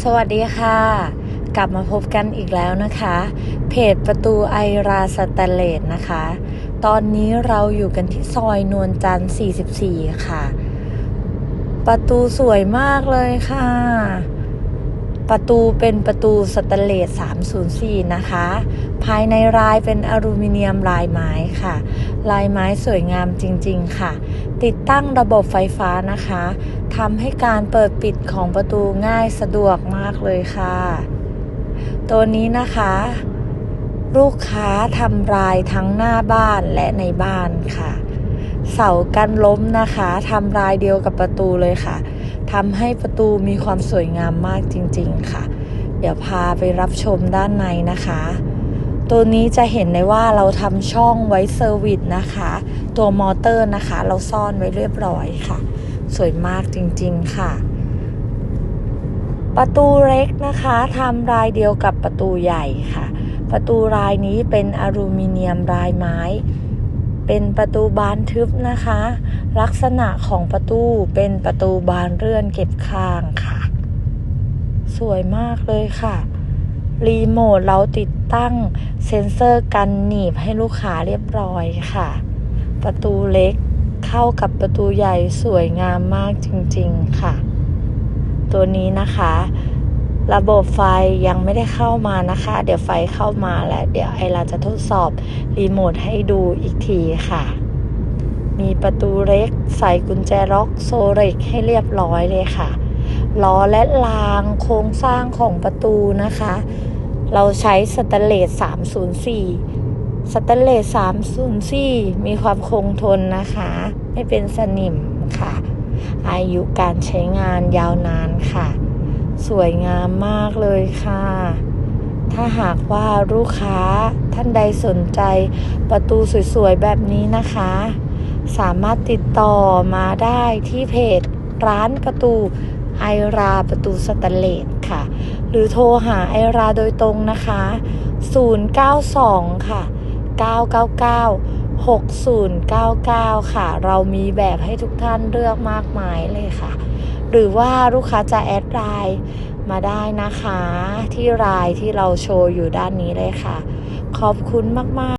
สวัสดีค่ะ กลับมาพบกันอีกแล้วนะคะ เพจประตูไอราสแตเลสนะคะ ตอนนี้เราอยู่กันที่ซอยนวลจันทร์ 44 ค่ะ ประตูสวยมากเลยค่ะ ประตูเป็นประตูสแตเลส304 นะคะ ภายในลายเป็นอลูมิเนียมลายไม้ค่ะ ลายไม้สวยงามจริงๆค่ะ ติดตั้งระบบไฟฟ้านะคะ ทำให้การเปิดปิดของประตูง่ายสะดวกมากเลยค่ะ ตัวนี้นะคะ ลูกค้าทำลายทั้งหน้าบ้านและในบ้านค่ะ เสากันล้มนะคะทำลายเดียวกับประตูเลยค่ะทำให้ประตูมีความสวยงามมากจริง ๆ ค่ะ เดี๋ยวพาไปรับชมด้านในนะคะ ตัวนี้จะเห็นได้ว่าเราทำช่องไว้เซอร์วิสนะคะ ตัวมอเตอร์นะคะ เราซ่อนไว้เรียบร้อยค่ะ สวยมากจริงๆค่ะ ประตูเล็กนะคะทำลายเดียวกับประตูใหญ่ค่ะ ประตูลายนี้เป็นอลูมิเนียมลายไม้ เป็นประตูบานทึบนะคะ ลักษณะของประตูเป็นประตูบานเลื่อนเก็บข้างค่ะ สวยมากเลยค่ะรีโมทเราติดตั้งเซ็นเซอร์กันหนีบให้ลูกค้าเรียบร้อยค่ะ ประตูเล็ก เข้ากับประตูใหญ่สวยงามมากจริงๆค่ะ ตัวนี้นะคะ ระบบไฟยังไม่ได้เข้ามานะคะ เดี๋ยวไฟเข้ามาแล้วเดี๋ยวไอเราจะทดสอบรีโมทให้ดูอีกทีค่ะ มีประตูเล็กใส่กุญแจล็อกโซเล็กให้เรียบร้อยเลยค่ะล้อและรางโครงสร้างของประตูนะคะ เราใช้สแตนเลส304 สแตนเลส304มีความคงทนนะคะ ไม่เป็นสนิมค่ะ อายุการใช้งานยาวนานค่ะ สวยงามมากเลยค่ะ ถ้าหากว่าลูกค้าท่านใดสนใจประตูสวยๆแบบนี้นะคะ สามารถติดต่อมาได้ที่เพจร้านประตูไอราประตูสแตนเลสค่ะ หรือโทรหาไอราโดยตรงนะคะ 092 ค่ะ 999 6099 ค่ะ เรามีแบบให้ทุกท่านเลือกมากมายเลยค่ะ หรือว่าลูกค้าจะแอดไลน์มาได้นะคะ ที่ไลน์ที่เราโชว์อยู่ด้านนี้เลยค่ะ ขอบคุณมาก ๆ